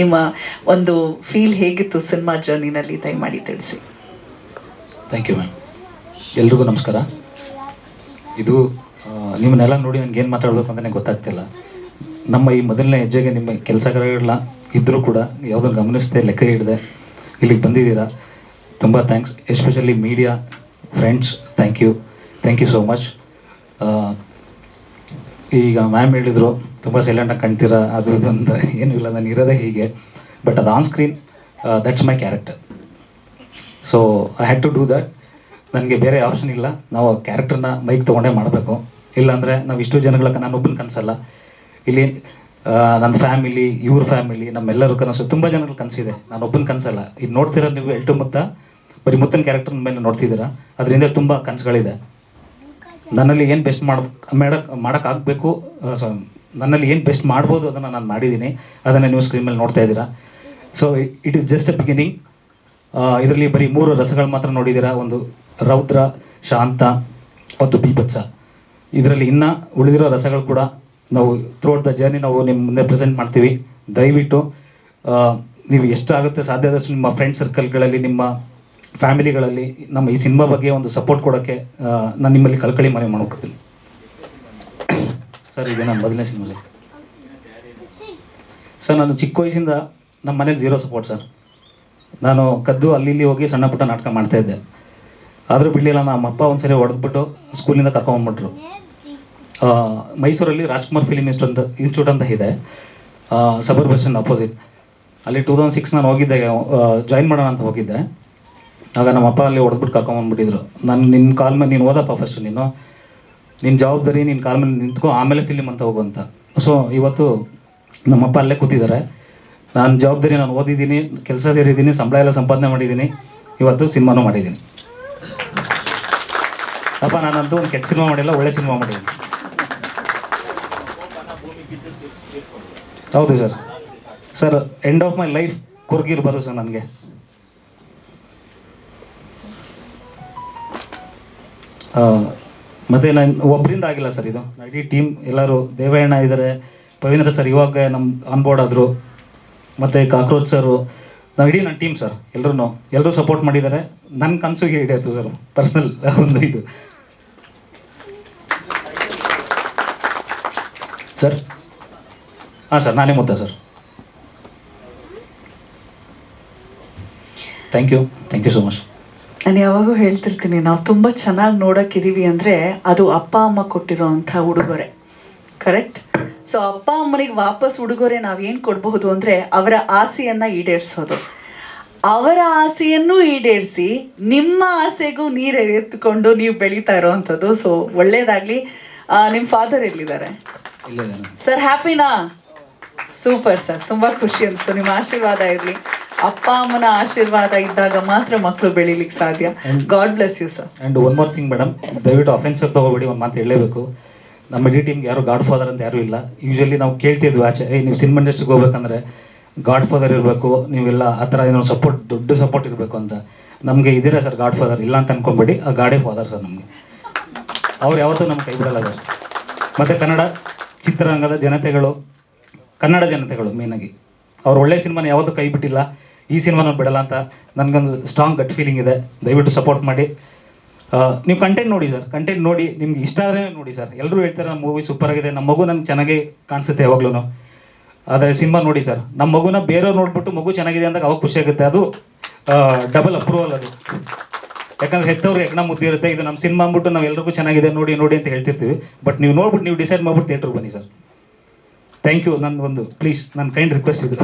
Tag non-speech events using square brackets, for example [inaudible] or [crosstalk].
ನಿಮ್ಮ ಒಂದು ಫೀಲ್ ಹೇಗಿತ್ತು ಸಿನಿಮಾ ಜರ್ನಿನಲ್ಲಿ ದಯಮಾಡಿ ತಿಳಿಸಿ. ಥ್ಯಾಂಕ್ ಯು ಮ್ಯಾಮ್ ಎಲ್ರಿಗೂ ನಮಸ್ಕಾರ. ಇದು ನಿಮ್ಮನ್ನೆಲ್ಲ ನೋಡಿ ನನಗೆ ಏನು ಮಾತಾಡಬೇಕು ಅಂತ ಗೊತ್ತಾಗ್ತಿಲ್ಲ. ನಮ್ಮ ಈ ಮೊದಲನೇ ಹೆಜ್ಜೆಗೆ ನಿಮ್ಮ ಕೆಲಸಗಾರಗಳ ಇದ್ದರೂ ಕೂಡ ಯಾವುದನ್ನು ಗಮನಿಸದೆ, ಲೆಕ್ಕ ಹಿಡದೆ ಇಲ್ಲಿಗೆ ಬಂದಿದ್ದೀರಾ. ತುಂಬ thanks especially media friends thank you thank you so much ಈಗ ಮ್ಯಾಮ್ ಹೇಳಿದರು ತುಂಬ ಸೈಲೆಂಟಾಗಿ ಕಾಣ್ತೀರಾ ಅದು ಇದು ಅಂತ ಏನೂ ಇಲ್ಲ ನಾನು ಇರೋದೇ ಹೀಗೆ. ಬಟ್ ಅದು on screen that's my character so I had to do that ನನಗೆ ಬೇರೆ ಆಪ್ಷನ್ ಇಲ್ಲ. ನಾವು ಕ್ಯಾರೆಕ್ಟರ್ನ ಮೈಕ್ ತೊಗೊಂಡೇ ಮಾಡಬೇಕು. ಇಲ್ಲಾಂದರೆ ನಾವು ಇಷ್ಟು ಜನಗಳ ನಾನು ಒಬ್ಬನ ಕನಸಲ್ಲ. ಇಲ್ಲಿ ಆ, ನನ್ನ ಫ್ಯಾಮಿಲಿ ಇವ್ರ ಫ್ಯಾಮಿಲಿ ನಮ್ಮೆಲ್ಲರ ಕನಸು ತುಂಬ ಜನಗಳ ಕನಸಿದೆ ನಾನು ಒಬ್ಬನ ಕನಸಲ್ಲ. ಇದು ನೋಡ್ತಿರೋ ನೀವು ಎಲ್ಟು ಮುತ್ತ ಬರೀ ಮುತ್ತನ ಕ್ಯಾರೆಕ್ಟರ್ ಮೇಲೆ ನೋಡ್ತಿದ್ದೀರಾ. ಅದರಿಂದ ತುಂಬ ಕನಸುಗಳಿದೆ. ನನ್ನಲ್ಲಿ ಏನು ಬೆಸ್ಟ್ ಮಾಡ, ಮಾಡಕ್, ಮಾಡೋಕ್ಕಾಗಬೇಕು ನನ್ನಲ್ಲಿ ಏನು ಬೆಸ್ಟ್ ಮಾಡ್ಬೋದು ಅದನ್ನು ನಾನು ಮಾಡಿದ್ದೀನಿ ಅದನ್ನು ನೀವು ಸ್ಕ್ರೀನ್ ಮೇಲೆ ನೋಡ್ತಾ ಇದ್ದೀರಾ. So it is just a beginning ಇದರಲ್ಲಿ ಬರೀ ಮೂರು ರಸಗಳು ಮಾತ್ರ ನೋಡಿದ್ದೀರಾ ಒಂದು ರೌದ್ರ, ಶಾಂತ ಮತ್ತು ಬೀಭತ್ಸ. ಇದರಲ್ಲಿ ಇನ್ನೂ ಉಳಿದಿರೋ ರಸಗಳು ಕೂಡ ನಾವು ಥ್ರೂಟ್ ದ ಜರ್ನಿ ನಾವು ನಿಮ್ಮ ಮುಂದೆ ಪ್ರೆಸೆಂಟ್ ಮಾಡ್ತೀವಿ. ದಯವಿಟ್ಟು ನೀವು ಎಷ್ಟು ಆಗುತ್ತೆ ಸಾಧ್ಯ ಆದಷ್ಟು ನಿಮ್ಮ ಫ್ರೆಂಡ್ ಸರ್ಕಲ್ಗಳಲ್ಲಿ ನಿಮ್ಮ ಫ್ಯಾಮಿಲಿಗಳಲ್ಲಿ ನಮ್ಮ ಈ ಸಿನಿಮಾ ಬಗ್ಗೆ ಒಂದು ಸಪೋರ್ಟ್ ಕೊಡೋಕ್ಕೆ ನಾನು ನಿಮ್ಮಲ್ಲಿ ಕಳ್ಕಳಿ ಮನೆ ಮಾಡ್ಕೊತೀನಿ ಸರ್, ಇದೆ ನಾನು ಮೊದಲನೇ ಸಿನಿಮಾ ಸರ್. ಸರ್, ನಾನು ಚಿಕ್ಕ ವಯಸ್ಸಿಂದ ನಮ್ಮ ಮನೇಲಿ ಜೀರೋ ಸಪೋರ್ಟ್ ಸರ್. ನಾನು ಕದ್ದು ಅಲ್ಲಿ ಇಲ್ಲಿ ಹೋಗಿ ಸಣ್ಣ ಪುಟ್ಟ ನಾಟಕ ಮಾಡ್ತಾ ಇದ್ದೆ. ಆದರೂ ಬಿಡಲಿಲ್ಲ ನಮ್ಮ ಅಪ್ಪ ಒಂದ್ಸರಿ ಹೊಡೆದ್ಬಿಟ್ಟು ಸ್ಕೂಲಿಂದ ಕರ್ಕೊಂಬಂದ್ಬಿಟ್ರು ಮೈಸೂರಲ್ಲಿ ರಾಜ್ಕುಮಾರ್ ಫಿಲಿಮ್ ಇನ್ಸ್ಟಿಟ್ಯೂಟ್ ಅಂತ ಇನ್ಸ್ಟಿಟ್ಯೂಟ್ ಅಂತ ಇದೆ. ಸಬರ್ ಬಸ್ ಸ್ಟ್ಯಾಂಡ್ ಅಪೋಸಿಟ್ ಅಲ್ಲಿ ಟೂ ತೌಸಂಡ್ ಸಿಕ್ಸ್ ನಾನು ಹೋಗಿದ್ದೆ ಜಾಯಿನ್ ಮಾಡೋಣ ಅಂತ ಹೋಗಿದ್ದೆ. ಆಗ ನಮ್ಮ ಅಪ್ಪ ಅಲ್ಲಿ ಹೊಡೆದ್ಬಿಟ್ಟು ಕರ್ಕೊಂಬಂದ್ಬಿಟ್ಟಿದ್ರು ನಾನು ನಿನ್ನ ಕಾಲ್ ಮೇಲೆ ನೀನು ಓದಪ್ಪ ಫಸ್ಟ್ ನೀನು. ನಿನ್ನ ಜವಾಬ್ದಾರಿ ನಿನ್ನ ಕಾಲ್ ಮೇಲೆ ನಿಂತ್ಕೊ, ಆಮೇಲೆ ಫಿಲಿಮ್ ಅಂತ ಹೋಗು ಅಂತ. ಸೊ ಇವತ್ತು ನಮ್ಮಪ್ಪ ಅಲ್ಲೇ ಕೂತಿದ್ದಾರೆ. ನಾನು ಜವಾಬ್ದಾರಿ ನಾನು ಓದಿದ್ದೀನಿ, ಕೆಲಸ ಸೇರಿದ್ದೀನಿ, ಸಂಬಳ ಎಲ್ಲ ಸಂಪಾದನೆ ಮಾಡಿದ್ದೀನಿ. ಇವತ್ತು ಸಿನಿಮಾನು ಮಾಡಿದ್ದೀನಿ. ಅಪ್ಪ, ನಾನಂತೂ ಒಂದು ಕೆಟ್ಟ ಸಿನಿಮಾ ಮಾಡಿಲ್ಲ, ಒಳ್ಳೆ ಸಿನಿಮಾ ಮಾಡಿದ್ದೀನಿ. ಹೌದು sir. Sir end of my life ಕುರ್ಗಿರ್ಬಾರ್ದು sir ನನಗೆ. ಮತ್ತು ನಾನು ಒಬ್ಬರಿಂದ ಆಗಿಲ್ಲ ಸರ್ ಇದು. ಇಡೀ ಟೀಮ್ ಎಲ್ಲರೂ ದೇವಯ್ಯಣ್ಣ ಇದ್ದಾರೆ ಪವೀಂದ್ರ ಸರ್ ಇವಾಗ ನಮ್ಮ ಆನ್ಬೋರ್ಡ್ ಆದರು, ಮತ್ತು ಕಾಕ್ರೋಚ್ ಸರು ನಾವು ಇಡೀ ನನ್ನ ಟೀಮ್ ಸರ್ ಎಲ್ಲರೂ ಎಲ್ಲರೂ ಸಪೋರ್ಟ್ ಮಾಡಿದ್ದಾರೆ ನನ್ನ ಕನಸಿಗೆ ಹಿಡಿಯಿತು ಸರ್ ಪರ್ಸ್ನಲ್ [laughs] ಒಂದು ಇದು. ಸರ್ ಹಾಂ ಸರ್ ನಾನೇ ಮುದ್ದ sir thank you thank you so much ನಾನು ಯಾವಾಗೂ ಹೇಳ್ತಿರ್ತೀನಿ ನಾವು ತುಂಬ ಚೆನ್ನಾಗಿ ನೋಡೋಕ್ಕಿದ್ದೀವಿ ಅಂದರೆ ಅದು ಅಪ್ಪ ಅಮ್ಮ ಕೊಟ್ಟಿರೋ ಅಂಥ ಉಡುಗೊರೆ. ಕರೆಕ್ಟ್ ಸೊ ಅಪ್ಪ ಅಮ್ಮನಿಗೆ ವಾಪಸ್ ಉಡುಗೊರೆ ನಾವೇನು ಕೊಡಬಹುದು ಅಂದರೆ ಅವರ ಆಸೆಯನ್ನು ಈಡೇರಿಸೋದು. ಅವರ ಆಸೆಯನ್ನು ಈಡೇರಿಸಿ ನಿಮ್ಮ ಆಸೆಗೂ ನೀರು ಎತ್ತುಕೊಂಡು ನೀವು ಬೆಳೀತಾ ಇರೋವಂಥದ್ದು ಸೊ ಒಳ್ಳೇದಾಗಲಿ. ನಿಮ್ಮ ಫಾದರ್ ಎಲ್ಲಿದ್ದಾರೆ? ಸರ್ ಹ್ಯಾಪಿನಾ ಸೂಪರ್ ಸರ್ ತುಂಬ ಖುಷಿ ಅನಿಸ್ತು. ನಿಮ್ಮ ಆಶೀರ್ವಾದ ಇರಲಿ. ಅಪ್ಪ ಅಮ್ಮನ ಆಶೀರ್ವಾದ ಇದ್ದಾಗ ಮಾತ್ರ ಮಕ್ಕಳು ಬೆಳಿಲಿಕ್ಕೆ ಸಾಧ್ಯ. God bless you sir and one more thing madam ದಯವಿಟ್ಟು ಅಫೆನ್ಸಿವ್ ತಗೋಬೇಡಿ ಒಂದು ಮಾತು ಹೇಳಲೇಬೇಕು. ನಮ್ಮ ಇಡೀ ಟೀಮ್ಗೆ ಯಾರು ಗಾಡ್ ಫಾದರ್ ಅಂತ ಯಾರೂ ಇಲ್ಲ. ಯೂಶಲಿ ನಾವು ಕೇಳ್ತಿದ್ವಿ ಆಚೆ ಏ ನೀವು ಸಿನಿಮಾ ಇಂಡಸ್ಟ್ರಿಗೆ ಹೋಗ್ಬೇಕಂದ್ರೆ ಗಾಡ್ ಫಾದರ್ ಇರಬೇಕು ನೀವೆಲ್ಲ ಆ ಥರ ಏನೋ ಸಪೋರ್ಟ್ ದೊಡ್ಡ ಸಪೋರ್ಟ್ ಇರಬೇಕು ಅಂತ. ನಮಗೆ ಇದ್ದೀರಾ ಸರ್ ಗಾಡ್ ಫಾದರ್ ಇಲ್ಲ ಅಂತ ಅನ್ಕೊಂಬೇಡಿ. ಆ ಗಾಡೇ ಫಾದರ್ ಸರ್ ನಮಗೆ. ಅವ್ರು ಯಾವತ್ತೂ ನಮ್ಮ ಕೈ ಬಿಡಲ್ಲ ಸರ್ ಮತ್ತು ಕನ್ನಡ ಚಿತ್ರರಂಗದ ಜನತೆಗಳು ಕನ್ನಡ ಜನತೆಗಳು ಮೇನಾಗಿ ಅವ್ರು ಒಳ್ಳೆ ಸಿನಿಮಾನ ಯಾವತ್ತೂ ಕೈ ಬಿಟ್ಟಿಲ್ಲ. ಈ ಸಿನಿಮಾನ ಬಿಡಲ್ಲ ಅಂತ ನನಗೊಂದು ಸ್ಟ್ರಾಂಗ್ ಗಟ್ ಫೀಲಿಂಗ್ ಇದೆ. ದಯವಿಟ್ಟು ಸಪೋರ್ಟ್ ಮಾಡಿ. ನೀವು ಕಂಟೆಂಟ್ ನೋಡಿ ಸರ್ ಕಂಟೆಂಟ್ ನೋಡಿ, ನಿಮ್ಗೆ ಇಷ್ಟ ಆದರೆ ನೋಡಿ ಸರ್ ಎಲ್ಲರೂ ಹೇಳ್ತಾರೆ ನಮ್ಮ ಮೂವಿ ಸೂಪರ್ ಆಗಿದೆ. ನಮ್ಮ ಮಗು ನಂಗೆ ಚೆನ್ನಾಗಿ ಕಾಣಿಸುತ್ತೆ ಯಾವಾಗ್ಲೂ ಆದರೆ ಸಿನಿಮಾ ನೋಡಿ ಸರ್ ನಮ್ಮ ಮಗುನ ಬೇರೆಯವ್ರು ನೋಡ್ಬಿಟ್ಟು ಮಗು ಚೆನ್ನಾಗಿದೆ ಅಂದಾಗ ಅವಾಗ ಖುಷಿ ಆಗುತ್ತೆ. ಅದು ಡಬಲ್ ಅಪ್ರೂವಲ್ ಅದು. ಯಾಕಂದ್ರೆ ಹೆತ್ತವ್ರು ಯಜ್ಞ ಮುದ್ದೆ ಇರುತ್ತೆ. ಇದು ನಮ್ಮ ಸಿನಿಮಾ ಅಂದ್ಬಿಟ್ಟು ನಾವು ಎಲ್ರಿಗೂ ಚೆನ್ನಾಗಿದೆ, ನೋಡಿ ನೋಡಿ ಅಂತ ಹೇಳ್ತಿರ್ತೀವಿ. ಬಟ್ ನೀವು ನೋಡ್ಬಿಟ್ಟು ನೀವು ಡಿಸೈಡ್ ಮಾಡ್ಬಿಟ್ಟು ಥಿಯೇಟ್ರಿಗೆ ಬನ್ನಿ ಸರ್ ಥ್ಯಾಂಕ್ ಯು ನನ್ನ ಒಂದು ಪ್ಲೀಸ್ ನನ್ನ ಕೈಂಡ್ ರಿಕ್ವೆಸ್ಟ್ ಇದು.